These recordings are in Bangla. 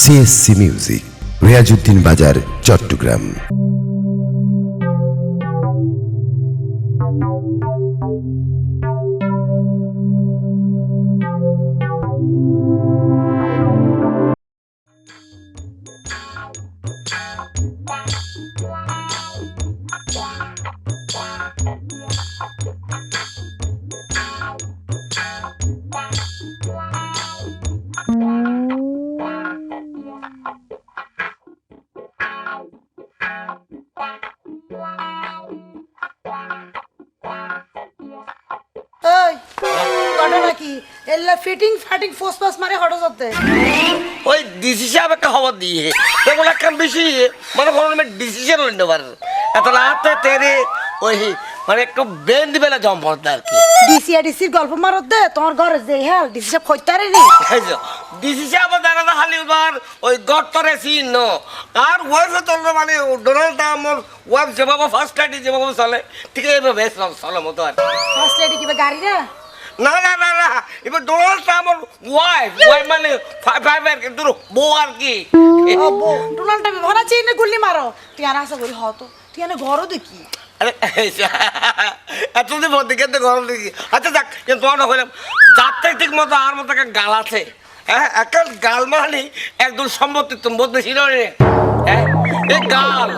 সিএসসি মিউজিক রেয়াজুদ্দিন বাজার চট্টগ্রাম। এই ঘটনা কি এল্লা ফিটিং ফাটিং ফোস ফাস মারে হঠাৎ হতে ওই ডিসি সাহেব একটা খবর দিয়ে। এগুলো একটা বেশি মনে করুন ডিসিশন নিতে পারে এত রাতে তেরে ওই মানে একটু ব্রেন দিবে না জম পড়তে আর কি। ডিসি ডিসির গল্প মারত দে তোমার ঘরে যে হ্যাঁ ডিসি সব কইতারে নি ডিসি সাহেব না খালি ওই গর্তরে চিহ্ন আর ওয়েবে তোর মানে ডোনাল্ড ট্রাম্পর ওয়েব যেভাবে ফার্স্ট লাইটে যেভাবে চলে ঠিক এইভাবে চলে মতো আর। ফার্স্ট লেডি কিবা গাড়ি না না না না না এবার ডোনাল্ড ট্রাম্পর ওয়াইফ ওয়াইফ মানে ফাইভ আর কিন্তু বউ আর কি। ডোনাল্ড ট্রাম্প ভরা চিনে গুল্লি মারো। তুই আর আশা করি হতো। তুই এনে ঘরও দেখি। আরে এতদিন মধ্যে কিন্তু গরম দেখি। আচ্ছা যাক কিন্তু তোমার হইলাম যাতে ঠিক মতো আর মতো গাল আছে। হ্যাঁ একটা গাল মানে একদম সম্মতি তুমি বলতে ছিল রে হ্যাঁ? এই গাল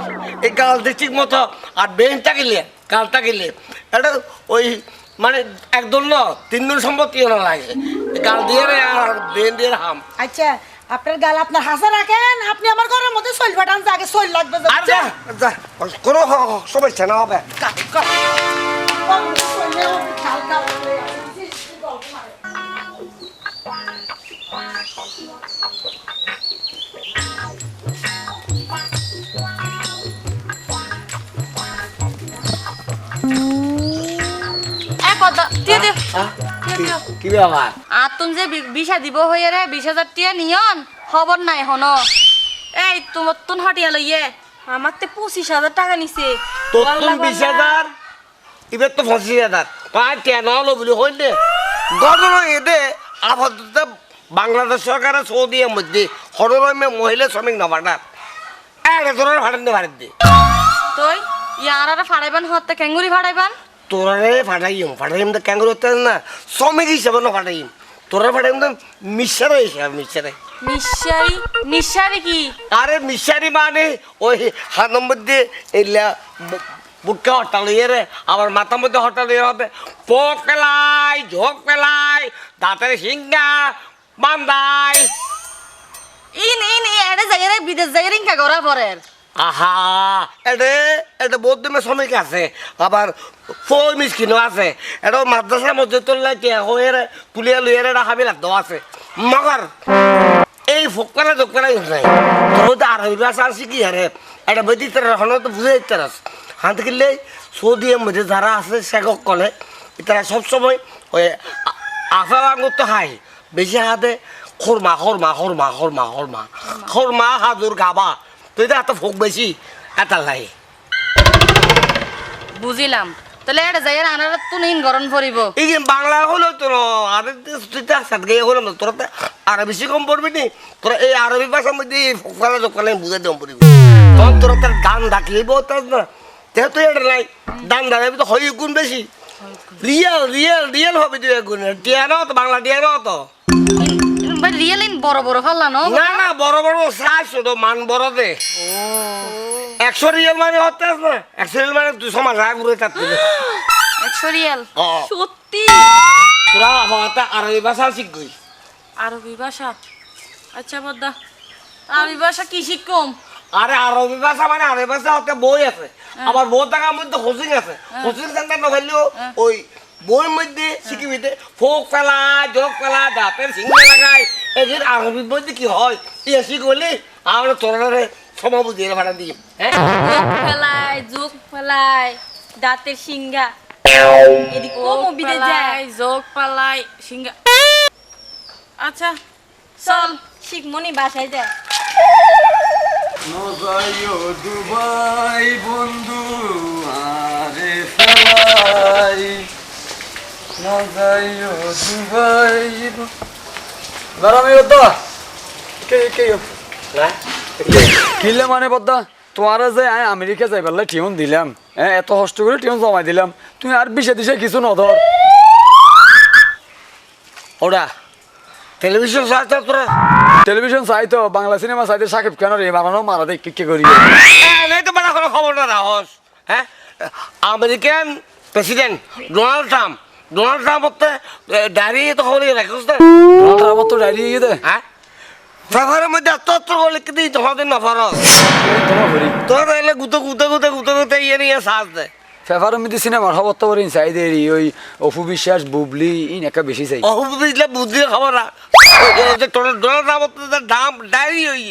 এই গাল দিয়ে ঠিক মতো আর বেঞ্চটা গেলে গালটা গেলে এটা ওই মানে একদম না তিন দিন সম্পত্তি না লাগে। গাল দিয়ে আর বেন দিয়ে হাম। আচ্ছা আপনার গাল আপনার হাসা রাখেন আপনি আমার ঘরের মধ্যে সইল ফাটান আগে সইল লাগবে আর যা যা কোনো সমস্যা না হবে। কাট, কাট। পদ্মা। দিয়ে দে? কি- কি ব্যাপার? আর তুমি যে বিশা দিব হইয়ে রে বিশ হাজার টিয়া নিয়ন খবর নাই হন এই তোমার তুন হটিয়া লইয়ে আমার তো পঁচিশ হাজার টাকা নিছে। তোর তুমি বিশ। হাজার? এবার তো পঁচিশ হাজার। পাঁচ কেন হলো বলি হইলে ঘটনা এতে আপাতত বাংলাদেশ সরকারের সৌদির মধ্যে হরমে মহিলা শ্রমিক না। ভাড়া এক ধরনের ভাড়ান দিয়ে ভাড়া দিয়ে তুই ইয়ারা ফাড়াইবান হতে কেঙ্গুরি ফাড়াইবান। তোরারে ফাটাইম ফাটাইম তো ক্যাঙ্গুর হতে না শ্রমিক হিসাবে না ফাটাইম। তোরা ফাটাইম তো মিশারে হিসাবে মিশারে? নিঃসারি নিঃসারি কি? আরে মিশারি মানে ওই হাত নম্বর দিয়ে এই লা- বু- বুটকা হটাল ইয়ে রে আবার মাথার মধ্যে হটাল ইয়ে হবে। পোক পেলাই ঝোঁক পেলাই দাঁতের সিঙ্গা বান্দাই। ইন ইন এড়ে রে বিদেশ গড়া পরের। আহা, এডে এটা বৌদ্ধ শ্রমিক আছে? আবার ফই মিসকিনও আছে। এটা মাদ্রাসার মধ্যে তুললে কে হয়ে রে তুলিয়া লুয়ে রে হাবি লাগতো আছে। মগর এই ফোকরা দোকরা নাই তোর তো আরবি ভাষা শিখি আরে এটা বৈদিক তার হলো তো বুঝে তারাস হাত কিনলে সৌদির মধ্যে যারা আছে শেখক কলে তারা সবসময় ওই আফাল আঙুর তো হাই বেশি হাতে খরমা খরমা খরমা খরমা খরমা খরমা হাজুর গাবা। তুই তো এত ফোক বেশি এত লাই। বুঝিলাম। তাহলে এড়ে যাই আনার তুন ইন গরম পড়িব এই যে বাংলা হলো তো আর তুই তো সাত গিয়ে হলো না তোরা তো আরও বেশি কম পড়বি নি। তোরা এই আরবি ভাষার মধ্যে এই ফোকালে দোকানে বুঝে দেব পড়বি তখন তোরা তার দান ডাকিয়ে বলতাস না। যেহেতু এটা নাই দান দাঁড়াবি তো হয় গুণ বেশি। রিয়েল রিয়েল রিয়েল হবে তুই গুণ। টিয়া তো বাংলা টিয়া তো রিয়েল ইন বড় বড় ফাল্লানো না? না বড় বড় সাইজ শুধু মান বড় দে। একশো রিয়েল মানে হতে না? একশো রিয়েল মানে দুশো মান রাগ ঘুরে থাকতে একশো রিয়াল। সত্যি? তোরা আমার আরবি ভাষা শিখবি। আরবি ভাষা? আচ্ছা বদ্দা আরবি ভাষা কি শিখকম আরে আরবি ভাষা মানে আরবি ভাষা হতে বই আছে। আবার বই থাকার মধ্যে কোচিং আছে। কোচিং সেন্টার না ফেললেও ওই বইয়ের মধ্যে শিখিবি দে ফোক ফেলা যোগ ফেলা দাঁতের সিঙ্গে লাগাই এদের আরবির মধ্যে কি হয়? ইয়ে শিখলি আমরা তোরা সময় বুঝিয়ে ভাড়া দিই। হ্যাঁ? ফেলায় যোগ ফেলায় দাঁতের সিঙ্গা এদিক ও মুভিতে যায় যোগ ফেলায় সিঙ্গা আচ্ছা চল শিখমনি বাসায় যায় নজাইও দুবাই বন্ধু আরে ফেলাই নজাইও দুবাই বারামি ওদা কে কে? হ্যাঁ কিনলে মানে বদ্দা তোমারা যে আয় আমেরিকা যাই পারলে টিউন দিলাম হ্যাঁ এত কষ্ট করে টিউন জমাই দিলাম তুমি আর বিশে দিশে কিছু নধর। ওরা টেলিভিশন চাইছ তোরা। টেলিভিশন চাই তো বাংলা সিনেমা চাইতে সাকিব কেন রে বানানো মারা দেখ কি করি। এই তো বেড়া কোনো খবর না রাহস হ্যাঁ? আমেরিকান প্রেসিডেন্ট ডোনাল্ড ট্রাম্প তো খবর রাখিস না আমার তো ডায়রি ইয়ে দে। হ্যাঁ ফেভারের মধ্যে এত এত করে লিখে দিই তোমাদের না ফরস তোরা এলে গুতে গুতে গুতে গুতে গুতে ইয়ে নিয়ে সাজ দে। ফেফার মধ্যে সিনেমার খবর তো করি চাই দে ওই অপু বিশ্বাস বুবলি ইন একা বেশি চাই। অহু বুঝলে বুঝলি খবর না ডোনাল্ড ট্রাম্প হতে দাম ডায়রি হই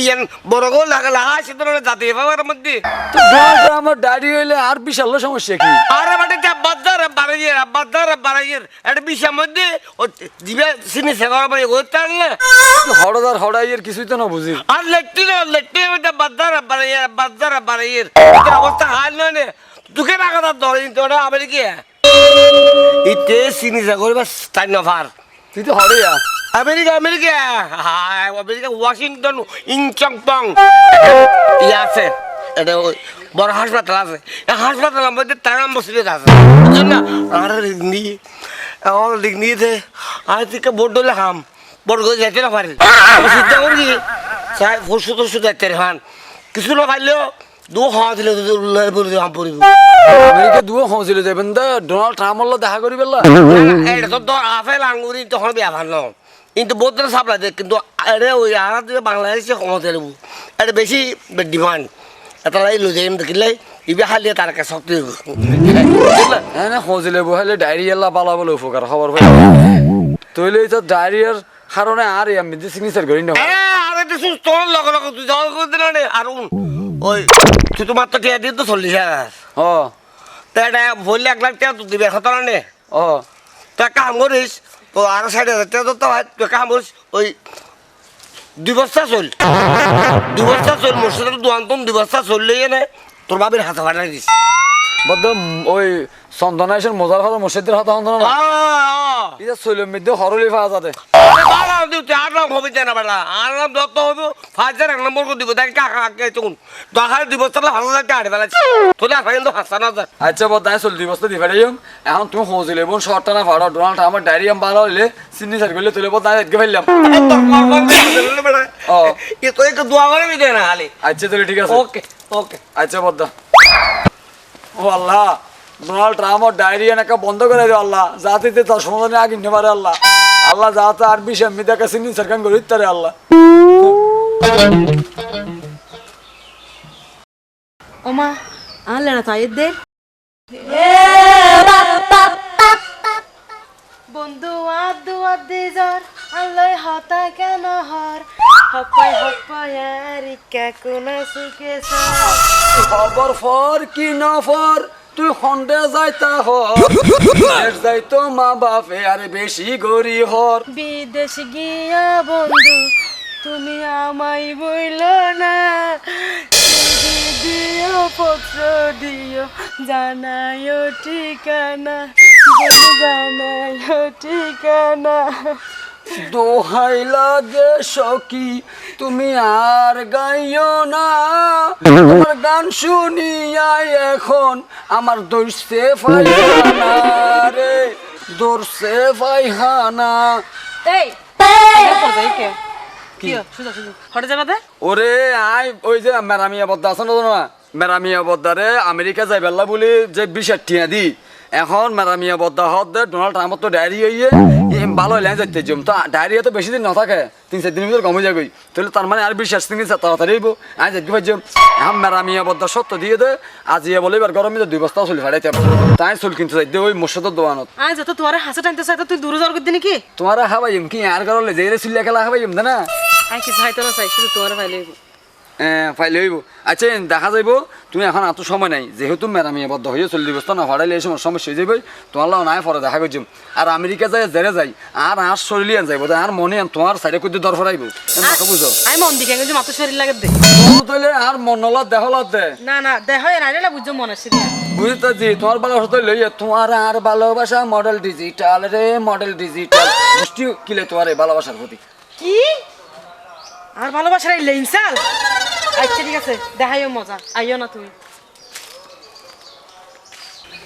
ইয়ান বড় গোল লাগা লাগা আছে তোর জাতি ফেভারের মধ্যে। তো ডোনাল্ড ট্রাম্পের ডায়রি হইলে আর বিশাল সমস্যা কি? আরে বাটে যা বাদ্দার বাড়াইয়ের বাদ্দার বাড়াইয়ের একটা বিষয়ের মধ্যে ও জিবে সিনি বাড়ি ওই টানলে হড়দার হড়াইয়ের কিছুই তো না বুঝি আর লেট্টিন লেট্টিন বাদ্দার বাড়াইয়ের বাদ্দার বাড়াইয়ের তোর অবস্থা হাল নয় তুকে তার ধরে তোরা আমেরিকা ইতে সিনি সেগর বা স্টাইন অফার তুই তো হড়িয়া আমেরিকা আমেরিকা হায় আমেরিকা ওয়াশিংটন ইংচং পং ইয়ে আছে। এটা ওই বড় হাসপাতাল আছে। হাসপাতালের মধ্যে তারাম বসিলে আছে। বুঝছেন না? আর নি আমার দিক নিয়েছে আর থেকে বোর্ড ধরলে হাম। বোর্ড করে যাইতে না পারি চিন্তা করি চাই তরশু যাইতে রে হান। কিছু না পাইলেও দু খাওয়া দিলে পড়ি হাম পড়িব আমেরিকা দুও হয়েছিল যাবেন দা ডোনাল্ড ট্রাম্পর দেখা করি পেলা এটা তো তোর আপেল আঙ্গুরি তখন বিয়া ভালো কিন্তু বোতল সাপ্লাই দেয় কিন্তু আরে ওই আর বাংলাদেশে কমতে নেব এটা বেশি ডিমান্ড। এটা লাই লুজে দেখিলে ইবে খালিয়ে তার কাছে শক্তি? হ্যাঁ না হজিলে বহাইলে ডায়রিয়া পালা বলে উপকার খবর পাই। তইলে তো ডায়রিয়ার কারণে আর আমি যে সিগনেচার করি না। এ, আরে তো শুন, তোর লগে লগে তুই যাওয়া করে দিল আর ওই তুই তো টিয়া দিয়ে তো চল্লিশ হাজার। ও। তা এটা বললে এক লাখ টাকা তুই দিবে খতর নে। ও। তা কাম করিস তো আরও ষাট হাজার টাকা তো হয়। তুই কাম করিস ওই দুই বস্তা চল। দুই বস্তা চল মোর সাথে তো দোয়ান্তন দুই বস্তা চললে নে তোর বাবির হাতে ফাটাই দিস। বদ্ধ ওই চন্দনা এসে মজার কথা মসজিদের হাতে হন্দ না এটা চৈলের মধ্যে হরলি পাওয়া যাতে আরাম হবে জানা বেলা। আরাম যত হবে ফাইজার এক নম্বর দিব দেখ কাকা কাকে তখন দরকার দুই বস্তা হাজার টাকা আড়ে বেলা তোদের আফা কিন্তু হাসা না যায় আচ্ছা বদ চল দুই বস্তা দি ফেলে এখন তুমি হজিলে বোন শর্টটা না ডোনাল্ড আমার ডায়রিয়া ভালো হইলে সিগনেচার করলে তুলে আজকে ফেললাম। ও। এ তো একটু দোয়া করে দিতে না খালি। আচ্ছা তাহলে ঠিক আছে। ওকে ওকে। আচ্ছা বদ্দা ও আল্লাহ ডোনাল্ড ট্রাম্পর ডায়রিয়া নাকা বন্ধ করে দিও আল্লাহ। যাতে তার সমাধানে আগে নিতে পারে আল্লাহ। আল্লাহ যাতে আর বিষ এমনি তাকে সিনি সরকার করে দিতে পারে আল্লাহ। ওমা আনলে না তাই দে। বন্ধু আদু আদি জ্বর আল্লাই হতা কেন হর? হপাই আরিকা কোনা সুখে খবর ফর কি নফর তুই খন্ডে যাইতা হর। যাইতো মা বাপে আর বেশি গরি হর। বিদেশ গিয়া বন্ধু তুমি আমায় বইল না। দিও পত্র দিও জানাইও ঠিকানা। জানাইও ঠিকানা। দোহাই লাগে সখী তুমি আর গাইও না। তোমার গান শুনিয়াই এখন আমার দর্শে ফাইহানা রে দর্শে ফাইহানা। এই কে? কি? সুজা সুজা। হটে যাবে দে। ওরে আই ওই যে মেরামিয়া বদ্দা আছে না মেরামিয়া বদ্দারে আমেরিকা বেলা বলে যে বিশ টিয়া দি। এখন মেরামিয়া বদ্দা হত দে ডোনাল্ড ট্রাম্পর তো ডায়রি হইয়ে ভালো হইলে যাইতে জম তো ডায়রিয়া তো বেশি দিন না থাকে তিন চার দিনের ভিতরে কমে যাবে। তাহলে তার মানে আর বিশ্বাস তিন চার তাড়াতাড়ি হইব। আই যাইতে পারছি এখন মেরামিয়া বদ্দা সত্য দিয়ে দে আজ ইয়ে বলে এবার গরমে দুই বস্তা চুল ফাড়াইতে হবে। তাই চুল কিনতে যাইতে ওই মোর্শেদের দোকানত। আজ যত তোমার হাসে টানতে চাই তো তুই দূরে যাওয়ার করতে নাকি? তোমার খাবাইম কি আর গরলে যে চুলিয়া খেলা খাবাইম না? আই কিছু হাইতে না চাই শুধু তোমার ভাই ফাইলে হইব আচ্ছা দেখা যাইব তুমি এখন এত সময় নাই। যেহেতু মেরামিয়া বদ্ধ হয়ে চল্লিশ বস্তা না ভাড়াইলে এই সময় সমস্যা হয়ে যাবে তোমার লাও নাই পরে দেখা করছিম আর আমেরিকা যাই জেরে যাই আর আর শরীর আন যাইব আর মনে আন তোমার সাইডে করতে দর ফরাইব বুঝো আমি মন দিকে যে মাত্র শরীর লাগে দে। তাইলে আর মন নলত দেহলত দে। না না দেহ না না বুঝছ মনে আছে বুঝতে জি তোমার ভালোবাসা লই তোমার আর ভালোবাসা মডেল ডিজিটাল রে মডেল ডিজিটাল দৃষ্টি কিলে তোমার এই ভালোবাসার প্রতি কি? আর ভালোবাসার এই লেনসাল আচ্ছা ঠিক আছে দেখাইও মজা আইও না তুমি।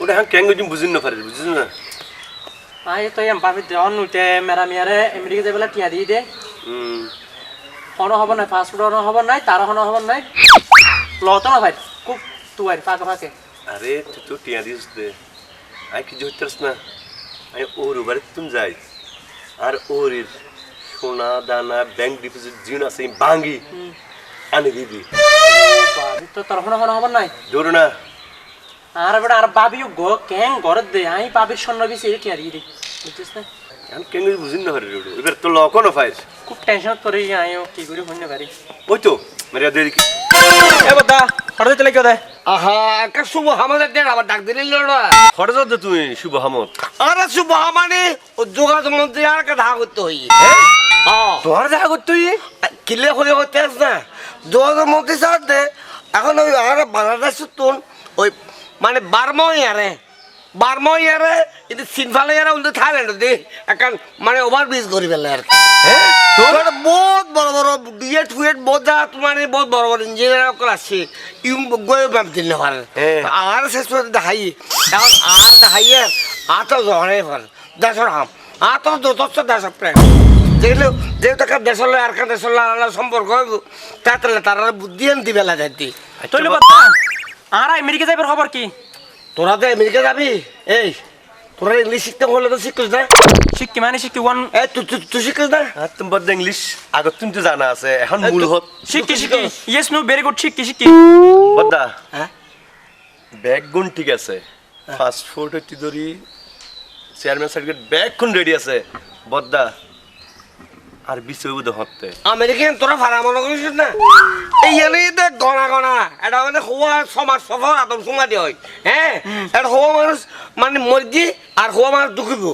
ওটা হ্যাঁ কেন তুমি বুঝিন না পারি বুঝিস না? আই তো এম পাবি দেওয়ান নুটে মেরা মিয়ারে আমেরিকা যাই বেলা টিয়া দিয়ে দে। হুম। হনো হব নাই পাসপোর্ট হনো হব নাই তার হনো হব নাই। লত না ভাই খুব তুয়ার ফাঁকে ফাঁকে। আরে তুই তো টিয়া দিস দে। আই কিছু হইতারস না? আমি ওর বাড়ি তুমি যাই। আর ওর সোনা দানা ব্যাংক ডিপোজিট জিন আছে ভাঙ্গি আনি দিবি বাবি তো তোর হনো হনো হব নাই? ধরো না। আর বেটা আর বাবিও গো কেন ঘরে দে? আমি বাবির সন্ন বেশি টিয়া দিয়ে দিই বুঝছিস না? আমি কেন বুঝিন না পারি এবার তো লকনো ফাইস খুব টেনশন করে আইও কি করে হইনে পারি ওই তো মেরে দিয়ে দেখি। এ বদা হঠাৎ চলে কেউ দে। আহা একটা শুভ আমাদের দেন আবার ডাক দিলেন না হঠাৎ যাও তুই শুভ হামত আরে শুভ মানে ও যোগাযোগ মন্ত্রী আর একটা ধারা করতে হই হ্যাঁ? তোর দেখা করতে তুই কিলে হতে আস না যোগাযোগ মন্ত্রী স্যার দে এখন ওই আর বাংলাদেশ তুন ওই মানে বার্মা ইয়ারে বার্মা ইয়ারে কিন্তু সিনফালে ইয়ারে উল্টো থাইল্যান্ড দি এখন মানে ওভার ব্রিজ করি ফেলে আর। তোর বহুত বড় বড় ডিএট ফুয়েট বহুত জায়গা তোমার এই বহুত বড় বড় ইঞ্জিনিয়ার করে আসছে ইউ গয়ে দিলে পারে হ্যাঁ। আর শেষ করে দেখাই এখন আর দেখাই আর তো জনে পারে দেশের হাম আর তো যথেষ্ট দেশের প্রেম যেগুলো যেহেতু একটা দেশের আর দেশের আলাদা সম্পর্ক হইব তাহলে তারা বুদ্ধি আনতে বেলা যাইতি। তৈলে বদা আর আমেরিকা যাইবার খবর কি? তোরা তো আমেরিকা যাবি? এই তোরা ইংলিশ শিখতে হলে তো শিখিস না। শিক্ষি মানে শিক্ষি ওয়ান এই তুই তুই- তুই শিখিস না? আর তুমি বদ্ধ ইংলিশ আগত তুমি তো জানা আছে এখন মূল হত। শিক্ষি শিক্ষি ইয়েস নো? ভেরি গুড শিক্ষি শিক্ষি বদ্দা হ্যাঁ? ব্যাগ গুণ ঠিক আছে ফাস্ট ফুড হইতে ধরি চেয়ারম্যান সার্টিফিকেট ব্যাগ কোন রেডি আছে। বদ্দা আর বোধ হতে আমেরিকান তোরা ভাড়া মনে করিস না? এই এনেই তো গনা গনা। এটা মানে হওয়া সমাজ সফর আদম সুমা দিয়ে হয়? হ্যাঁ এটা হওয়া মানুষ মানে মর্জি আর হওয়া মানুষ দুঃখিব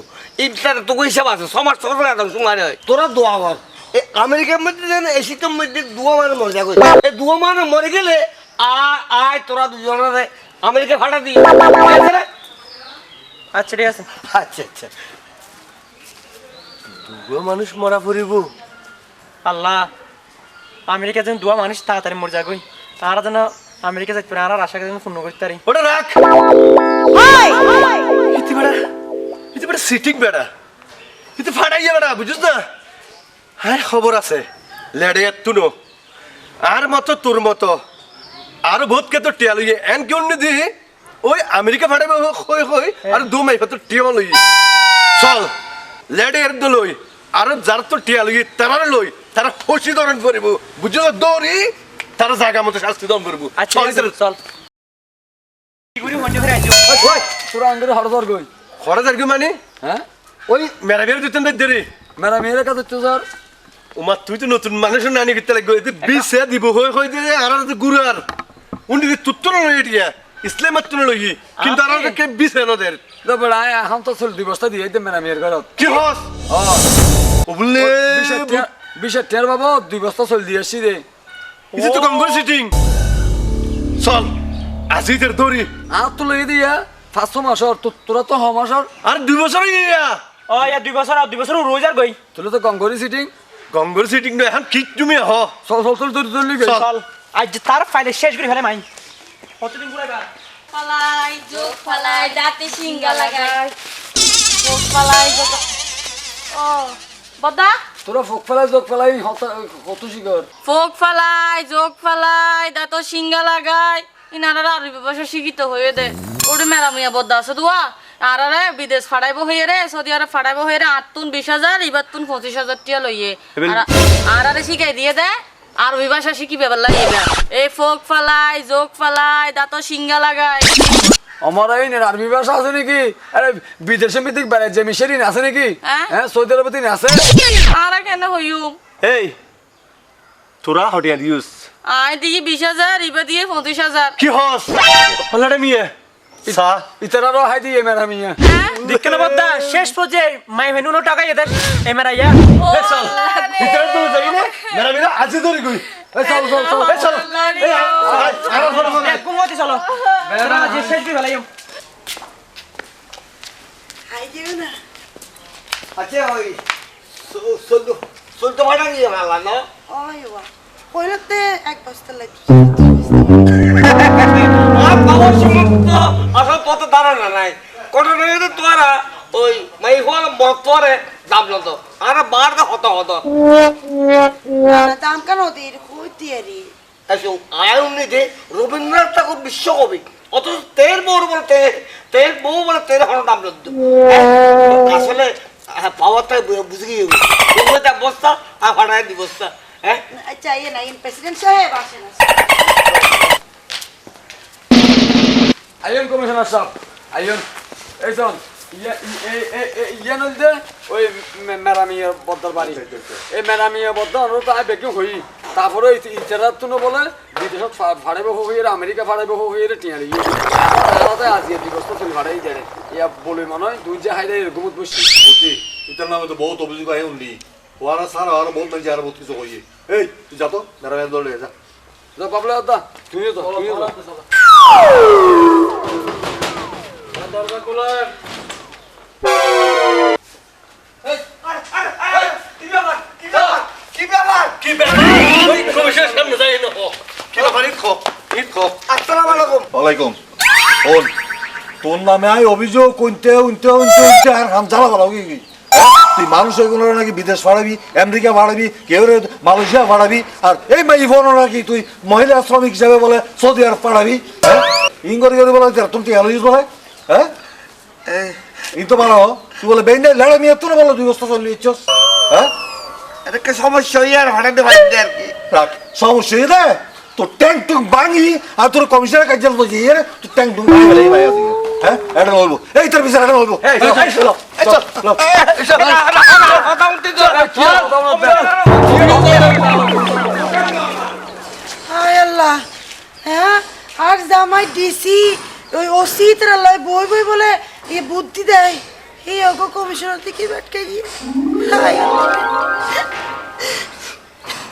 এই তার তোকে হিসাব আছে সমাজ সফর আদম সুমা দিয়ে হয়। তোরা দোয়া কর। এই আমেরিকার মধ্যে যেন এই শীতের মধ্যে দুয়া মানে মরে যাবে এই দুয়া মানে মরে গেলে আয় আয় তোরা দুজনে আমেরিকা ফাটা দিই? আচ্ছা ঠিক আছে। আচ্ছা আচ্ছা। দুগো মানুষ মরা পড়িব। আল্লাহ আমেরিকা যেন দুয়া মানুষ তাড়াতাড়ি মরে যাগই তারা যেন আমেরিকা যাইতে পারে আর আশা যেন পূর্ণ করতে পারি। ওটা রাখ। ইতি বেড়া ইতি বেড়া সিটিং বেড়া। ইতি ফাটাইয়া বেড়া বুঝিস না? হ্যাঁ খবর আছে। লেডে তুনো আর মতো তোর মতো। আর বহুত তো টিয়া লইয়ে এন কেউ দি ওই আমেরিকা ফাটাইব হই হই আর দু মাই তো টিয়া লই চল। লেডে এর লই আর যার তো টিয়া লই তারা লই তারা খুশি ধরন করিব। বুঝছ দৌড়ি তারা জায়গা মতো শাস্তি দম করব। আচ্ছা চল তোরা আঙ্গরে হরদর গই আর কি মানে? হ্যাঁ? ওই মেরা বের দিতেন দেরি মেরা মেয়ের কাছে তো স্যার ওমা তুই তো নতুন মানুষের নানি করতে লাগবে? এতে দিব হই হই দিয়ে আর গুরু আর। উনি তুত্তর লই এটিয়া। ইসলাম লই কিন্তু আর কে বিশে নদের? তো বেড়া এখন তো চল দুই বস্তা দিয়ে দিতে মেরা মেয়ের ঘরত কি হস? ও বললে বিশের টের বাবু দুই বস্তা চল দিয়ে আসছি রে। ইসে তো কঙ্গর সিটিং চল আজি তোর দড়ি আর তো লই দিয়া পাঁচশো মাসর তো তোরা তো হ মাসর আর দুই বছর ইয়া ও ইয়া দুই বছর আর দুই বছর রোজ আর গই তোলে তো গঙ্গরি সিটিং গঙ্গর সিটিং নয় এখন কি তুমি হ চল আজ তার ফাইলে শেষ করে ফেলে মাই। কতদিন ঘুরে গা ফালাই যোগ ফালাই দাঁতে সিঙ্গা লাগাই। যোগ ফালাই যোগ ও বদা তোরা ফোক ফেলাই যোগ ফেলাই কত শিকর ফোক ফালাই যোগ ফালাই দাঁত সিঙ্গা লাগাই। ইনারা আর ব্যবসা শিক্ষিত হয়ে দে। ওরে মেরা মিয়া বদ্দা আছে দুয়া। আর আরে বিদেশ ফাড়াইব হয়ে রে সৌদি আরব ফাড়াইব হয়ে রে আটতুন বিশ হাজার এবার তুন পঁচিশ হাজার টিয়া লইয়ে। আর আর আরে শিখাই দিয়ে দে। আর ওই ভাষা শিখি বেবার লাগিয়ে এই ফোক ফালাই যোগ ফালাই দাঁত সিঙ্গা লাগাই। আমার এই আরবি ভাষা আছে নাকি? আরে বিদেশে মিতিক বেড়ে যে মিশরিন আছে নাকি? হ্যাঁ? হ্যাঁ সৌদি আরবে তিন আছে? আর কেন হইম এই তোরা হটিয়া দিউস। আয় দিয়ে বিশ হাজার এবার দিয়ে পঁচিশ হাজার। কি হস? হলাড়ে মিয়ে। সা। ইতারারও হাই দিয়ে মেরা মিয়া? বদ্দা শেষ পর্যায়ে মাই ভেনু নো টাকা এদের। এমআরআই ইয়া। ও আল্লাহ রে। তো যাই না। মেরা মেরা আজি দড়ি কই? এই চল চল চল এই চলো। আল্লাহ আর আর আর এক কুমতি চলো। চলো যে শেষ করে ফেলাই আচ্ছা ওই চোদ্দ চলতে ভাড়া গিয়ে ভালো না? ওই বা কইলতে এক বস্তা লাগি আর পথে দাঁড়ানো নাই। কোনো নেই তোরা ওই মাই হল মতরে দাম নত আর বার দা হত হত। দাম কেন দির? কই দিয়ারি? এসো আয়ন নিধে রবীন্দ্রনাথ ঠাকুর বিশ্বকবি। অথচ তের বউ বলতে তের বউ বলে তের হল দাম লত আসলে হ্যাঁ, পাওয়ারটা বুঝে গিয়ে বস্তা আর ভাড়ায় দি বস্তা হ্যাঁ? আচ্ছা ইয়ে না প্রেসিডেন্ট সাহেব আসেন। আইন কমিশনার সাহেব আইন এই শোন ইয়ে নদীতে ওই মেরামিয়া বদ্দার বাড়ি এই মেরামিয়া বদ্দার অনুরোধ আই বেকিং হই তারপরে ইচ্ছারাত তুনো বলে বিদেশত ফাড়াইব হয়ে আমেরিকা ফাড়াইব হয়ে টিয়ারি তাতে আজি দিবস চলি ফাড়াই যায় ইয়া বলে মনে হয় দুই যে হাইরে এরকম বসছি বুঝছি এটার নামে তো বহুত অভিযোগ আয় উনি ওরা সারা আর বহুত মানুষ আর বহুত কিছু কইয়ে এই তুই যা তো মেরা মেরা দলে যা যা বাবলা দা তুমিও তো তুমিও তো দরজা খোলেন তোর নামে আই অভিযোগ কইতে উনতে উনতে উনতে আর হাম জ্বালা ভালো কি তুই মানুষ এগুলো নাকি বিদেশ ভাড়াবি আমেরিকা ভাড়াবি কেউ মালয়েশিয়া ভাড়াবি আর এই মাই বোন নাকি তুই মহিলা শ্রমিক হিসাবে বলে সৌদি আরব পাঠাবি হ্যাঁ? ইঙ্গরি বলে তুমি বলে? হ্যাঁ? ই তো ভালো। তুই বলে বেইনে লড়ে মিয়া তুই বলে দুই বস্তা চল্লি ইচ্ছস হ্যাঁ? এটা কি সমস্যা হই আর ভাড়াতে পারি আর কি? রাখ। সমস্যা দে তোর ট্যাঙ্ক টুক ভাঙি আর তোর কমিশনের কাছে তো গিয়ে তোর ট্যাঙ্ক টুক ভাঙি ভাই হ্যাঁ? এটা বলব। এই তোর বিচার এটা বলব। এই চল, চল, চল, চল। তো আল্লাহ। হ্যাঁ? আর জামাই ডিসি ওই ওসি তারা লয় বই বই বলে এ বুদ্ধি দেয়। এই অগ কমিশনার থেকে বেটকে গিয়ে।